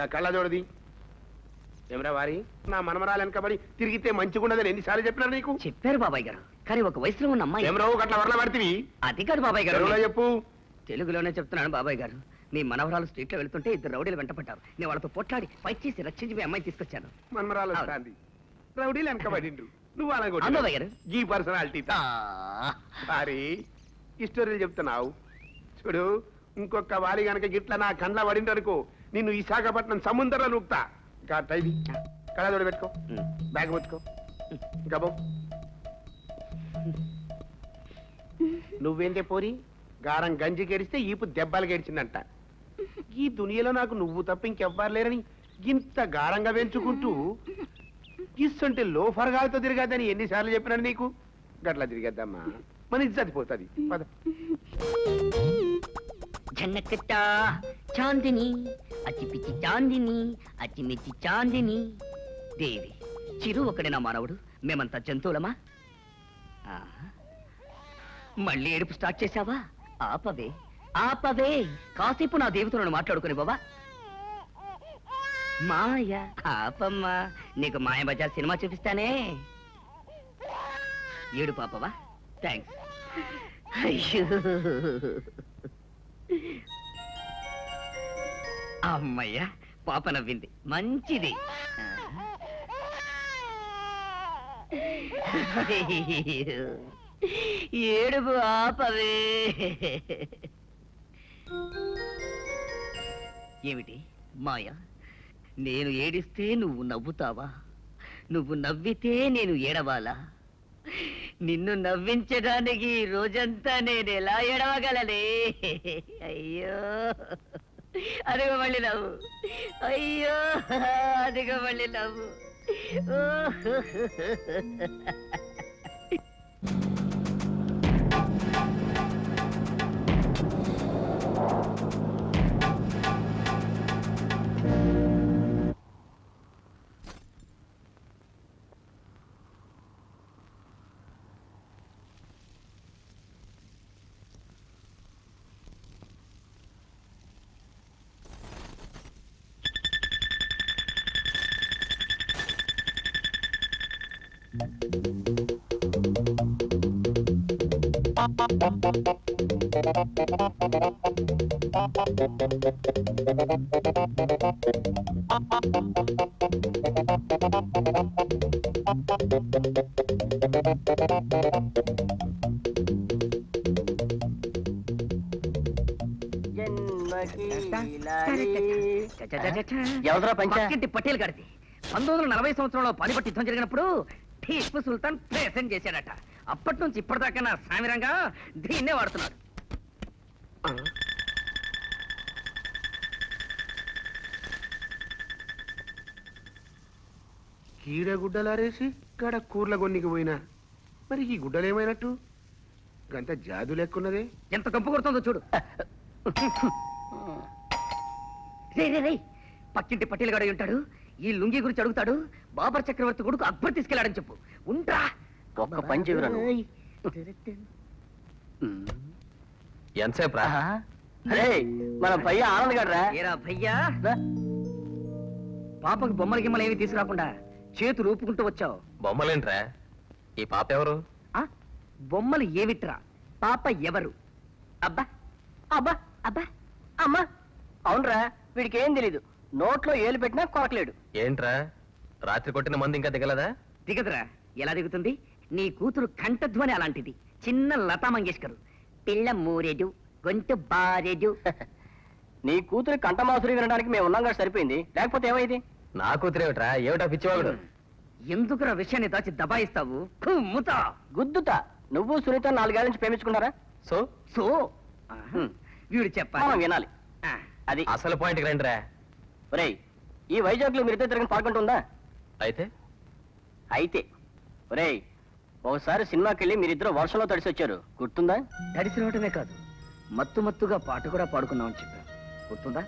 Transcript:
గా కళ్ళజోడది. ఏమరా వారి? నా మనమరాలు వెనకబడి తిరిగితే మంచిగుండదని ఎన్నిసార్లు చెప్పినారు నీకు? చెప్పారు బాబాయ్ గారు. కానీ ఒక వయసులో ఉన్న అమ్మాయి ఏమరా గట్ల వరల పడితివి? అది కాదు బాబాయ్ గారు. చెప్పు. తెలుగులోనే చెప్తున్నాను బాబాయ్ గారు. మీ మనవరాలు స్ట్రీట్లో వెళ్తుంటే ఇద్దరు రౌడీలు వెంటపడ్డారు. నేను వాళ్ళతో పొట్లాడి ఫైట్ చేసి రక్షించి మీ అమ్మాయి తీసుకొచ్చాను. మనమరాలు రౌడీలు వెనకబడిండు నువ్వు. అలాగొట్టి ఈ పర్సనాలిటీ సారీ ఈ స్టోరీలు చెప్తున్నావు. చూడు ఇంకొక వాలి గనక గిట్ల నా కండ్ల పడిందనుకో నిన్ను విశాఖపట్నం సముద్రంలో నూపుతా ఇంకా ఇది కళ్ళజోడు పెట్టుకో. బ్యాగ్ పెట్టుకో ఇంకా పో. నువ్వేంటే పోరి? గారం గంజి గెడిస్తే ఈపు దెబ్బలు గెడిచిందంట ఈ దునియలో నాకు నువ్వు తప్ప ఇంకెవ్వరు లేరని ఇంత గారంగా పెంచుకుంటూ ఇస్తుంటే లోఫర్ గాలితో తిరగద్దని ఎన్నిసార్లు చెప్పినాను నీకు? గట్లా తిరిగద్దమ్మా. మన ఇజ్జతి పోతుంది. పద. చాందిని అచ్చిపిచ్చి చాందిని అచ్చిమిచ్చి చాందిని. దేవి చిరు ఒకడే నా మానవుడు? మేమంతా జంతువులమా? మళ్ళీ ఏడుపు స్టార్ట్ చేశావా? ఆపవే ఆపవే. కాసేపు నా దేవతలను మాట్లాడుకుని బాబా మాయ ఆపమ్మా. నీకు మాయ బజార్ సినిమా చూపిస్తానే. ఏడు పాపవా థ్యాంక్స్ అయ్యో. అమ్మయ్యా పాప నవ్వింది. మంచిది. ఏడుపు ఆపవే. ఏమిటి మాయ నేను ఏడిస్తే నువ్వు నవ్వుతావా? నువ్వు నవ్వితే నేను ఏడవాలా? నిన్ను నవ్వించడానికి ఈ రోజంతా నేను ఎలా ఏడవగలనే అయ్యో. అదిగో మళ్ళీ నవ్వు అయ్యో అదిగో మళ్ళీ నవ్వు ఓ. ఎవరురా పంచ? పక్కింటి పటేల్ గారిది? పంతొమ్మిది వందల నలభై సంవత్సరంలో పానిపట్టు యుద్ధం జరిగినప్పుడు టీపు సుల్తాన్ ప్రెసెంట్ చేశాడట. అప్పటి నుంచి ఇప్పటిదాకా నా సామిరంగా దీన్నే వాడుతున్నాడు. కీడ గుడ్డలారేసి గడ కూర్ల గొన్నికి పోయినా. మరి ఈ గుడ్డలు ఏమైనట్టు గంత జాదు లెక్కున్నదే. ఎంత కంపు కొడుతుందో చూడు. రే రే రే పక్కింటి పటేల్ గాడు ఉంటాడు. ఈ లుంగి గురించి అడుగుతాడు. బాబర్ చక్రవర్తి కొడుకు అక్బర్ తీసుకెళ్ళాడని చెప్పు. ఉంట్రా ఒక్క పని. ఎంతసేపు రా? రేయ్, మన పయ్య ఆనంద్ గడ్రా? ఏరా భయ్యా? పాపకి బొమ్మల గిమ్మలు ఏమి తీసుకురాకుండా చేతులు ఊపుకుంటూ వచ్చావు. బొమ్మలేంట్రా? ఈ పాప ఎవరు? ఆ? బొమ్మలు ఏమిట్రా పాప ఎవరు? అబ్బా అబ్బా అబ్బా అమ్మా. అవునరా వీడికి ఏం తెలీదు. నోట్లో ఏలు పెట్టినా కొరకలేడు. ఏంట్రా? రాత్రి కొట్టిన మంది ఇంకా దిగలదా? దిగదురా. ఎలా దిగుతుంది? నీ కూతురు కంఠధ్వని అలాంటిది. చిన్న లతా మంగేష్కర్. పిల్ల మూరెడు గొంతు బారెడు. నీ కూతురి కంఠమాసురి వినడానికి మేము ఉన్నాం కదా సరిపోయింది. లేకపోతే ఏమైంది? నా కూతురేమిట్రా ఏమిటా పిచ్చివాడు? ఎందుకురా విషయాన్ని దాచి దబాయిస్తావు? కుమ్ముతా గుద్దుతా. నువ్వు సునీత నాలుగేళ్ళ నుంచి ప్రేమించుకున్నారా? సో? సో. వీడు చెప్పాలి. వినాలి. ఆ, అది. అసలు పాయింట్కి రండిరా. ఒరేయ్ ఈ వైజాగ్లో మీరిద్దరు తిరిగిన పాల్గొంటుందా? అయితే? అయితే. ఒరేయ్ ఒకసారి సినిమాకి వెళ్ళి మీరిద్దరు వర్షంలో తడిసి వచ్చారు. గుర్తుందా? తడిసి రావటమే కాదు. మత్తు మత్తుగా పాట కూడా పాడుకున్నామని చెప్పాను గుర్తుందా?